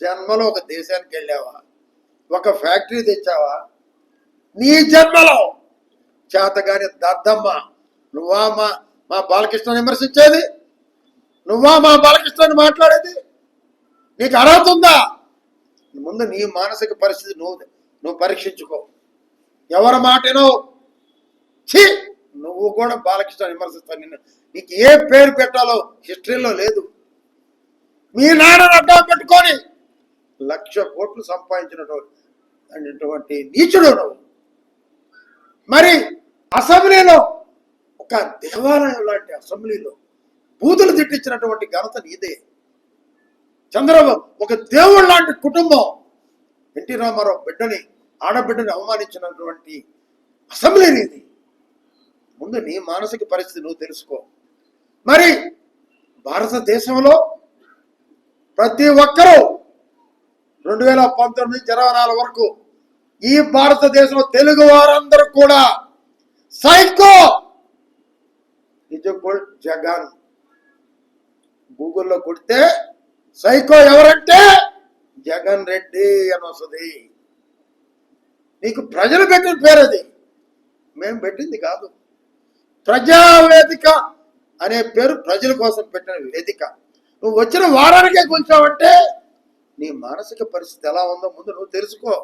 జన్మలో ఒక దేశానికి వెళ్ళావా? ఒక ఫ్యాక్టరీ తెచ్చావా? నీ జన్మలో! చేతగాని దద్దమ్మ నువ్వా మా మా బాలకృష్ణ విమర్శించేది? నువ్వా మా బాలకృష్ణ మాట్లాడేది? నీకు అర్హత ఉందా? ముందు నీ మానసిక పరిస్థితి నువ్వు నువ్వు పరీక్షించుకో. ఎవరి మాటనో? ఛీ! నువ్వు కూడా బాలకృష్ణ విమర్శిస్తాను నిన్ను నీకు ఏ పేరు పెట్టాలో హిస్టరీలో లేదు. మీ నాన్న అడ్డం పెట్టుకొని లక్ష కోట్లు సంపాదించినటువంటి నీచుడు నువ్వు. మరి అసెంబ్లీలో ఒక దేవాలయం లాంటి అసెంబ్లీలో బూతులు తిట్టించినటువంటి ఘనత నీదే. చంద్రబాబు ఒక దేవుడు లాంటి కుటుంబం ఎన్టీ రామారావు బిడ్డని ఆడబిడ్డని అవమానించినటువంటి అసెంబ్లీ నీది. ముందు నీ మానసిక పరిస్థితి నువ్వు తెలుసుకో. మరి భారతదేశంలో ప్రతి ఒక్కరూ రెండు వేల పంతొమ్మిది నుంచి ఇరవై నాలుగు వరకు ఈ భారతదేశంలో తెలుగు వారందరూ కూడా సైకో! నిజకుల్ జగన్ గూగుల్లో కొడితే సైకో ఎవరంటే జగన్ రెడ్డి అని వస్తుంది. నీకు ప్రజలు పెట్టిన పేరు అది. మేము పెట్టింది కాదు. ప్రజావేదిక అనే పేరు ప్రజల కోసం పెట్టిన వేదిక. నువ్వు వచ్చిన వారానికే కూర్చోవంటే మానసిక పరిస్థితి ఎలా ఉందో ముందు నువ్వు తెలుసుకో.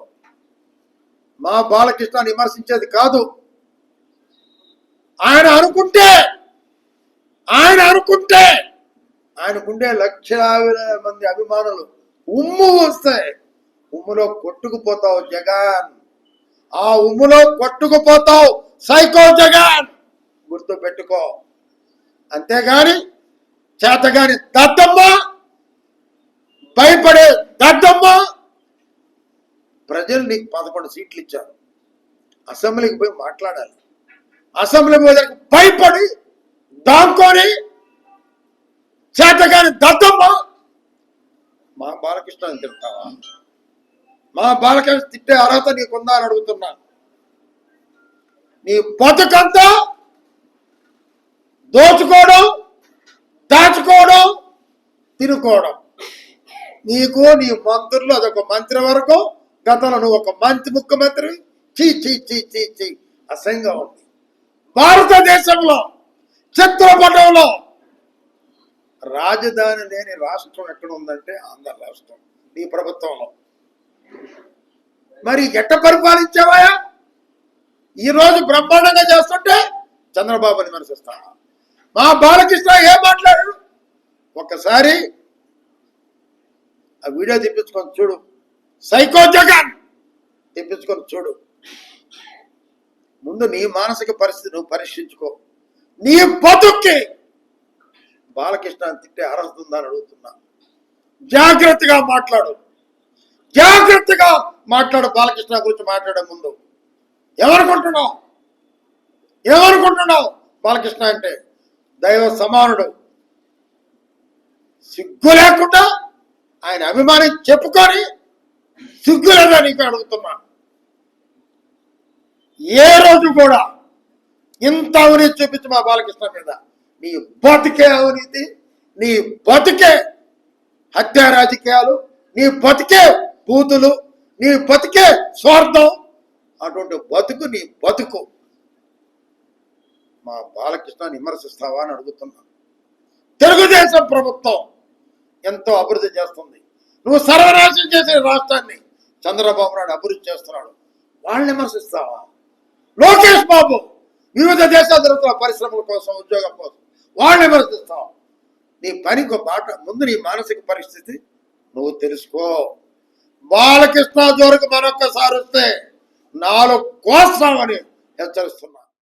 మా బాలకృష్ణ విమర్శించేది కాదు. ఆయన అనుకుంటే ఆయన అనుకుంటే ఆయనకుండే లక్షలాది మంది అభిమానులు ఉమ్ము వస్తాయి. ఉమ్ములో కొట్టుకుపోతావు జగన్. ఆ ఉమ్ములో కొట్టుకుపోతావు సైకో జగన్. గుర్తు పెట్టుకో అంతేగాని చేతగాని దద్దమ్మ భయపడే దద్దమ్మ. ప్రజలు నీకు పదకొండు సీట్లు ఇచ్చారు అసెంబ్లీకి పోయి మాట్లాడాలి. అసెంబ్లీ మీద భయపడి దాంకొని చేతగాని దద్దమ్మ. మా బాలకృష్ణ తింటావా మా బాలకృష్ణ తిట్టే అర్హత నీకుందా అని అడుగుతున్నా. నీ బతుకంతా దోచుకోవడం దాచుకోవడం తినుకోవడం. నీకు నీ మంత్రులు అదొక మంత్రి వరకు గతంలో నువ్వు ఒక మంత్రి ముఖ్యమంత్రి. చీ చీ చీ చీ చీ. అసహ్యంగా ఉంది. భారతదేశంలో చిత్రపటంలో రాజధాని లేని రాష్ట్రం ఎక్కడ ఉందంటే ఆంధ్ర రాష్ట్రం నీ ప్రభుత్వంలో. మరి ఎట్ట పరిపాలించావాయా ఈ రోజు బ్రహ్మాండంగా చేస్తుంటే చంద్రబాబుని విమర్శిస్తా. మా బాలకృష్ణ ఏం మాట్లాడాడు? ఒక్కసారి ఆ వీడియో తెప్పించుకొని చూడు. సైకో జగన్! తెప్పించుకొని చూడు. ముందు నీ మానసిక పరిస్థితి నువ్వు పరీక్షించుకో. నీ బతుక్కి బాలకృష్ణ తిట్టే అర్హత ఉందని అడుగుతున్నా. జాగ్రత్తగా మాట్లాడు. జాగ్రత్తగా మాట్లాడు బాలకృష్ణ గురించి మాట్లాడే ముందు. ఏమనుకుంటున్నావు ఏమనుకుంటున్నావు బాలకృష్ణ అంటే? దైవ సమానుడు. సిగ్గు లేకుండా ఆయన అభిమాని చెప్పుకొని సిగ్గు లేదా నీకు అడుగుతున్నా ఏ రోజు కూడా ఇంత అవినీతి చూపించు మా బాలకృష్ణ మీద నీ బతికే అవినీతి నీ బతికే హత్య రాజకీయాలు నీ బతికే బూతులు నీ బతికే స్వార్థం అటువంటి బతుకు నీ బతుకు. మా బాలకృష్ణ విమర్శిస్తావా అని అడుగుతున్నా తెలుగుదేశం ప్రభుత్వం ఎంతో అభివృద్ధి చేస్తుంది. నువ్వు సర్వనాశనం చేసే రాష్ట్రాన్ని చంద్రబాబు నాయుడు అభివృద్ధి చేస్తున్నాడు. వాళ్ళని విమర్శిస్తావా? లోకేష్ బాబు వివిధ దేశాలు జరుగుతున్న పరిశ్రమల కోసం ఉద్యోగం కోసం వాళ్ళని విమర్శిస్తావు? నీ పనికి బాట ముందు నీ మానసిక పరిస్థితి నువ్వు తెలుసుకో. బాలకృష్ణ జోరుకు మరొక్కసారి వస్తే నాలుగు కోస్తామని హెచ్చరిస్తున్నా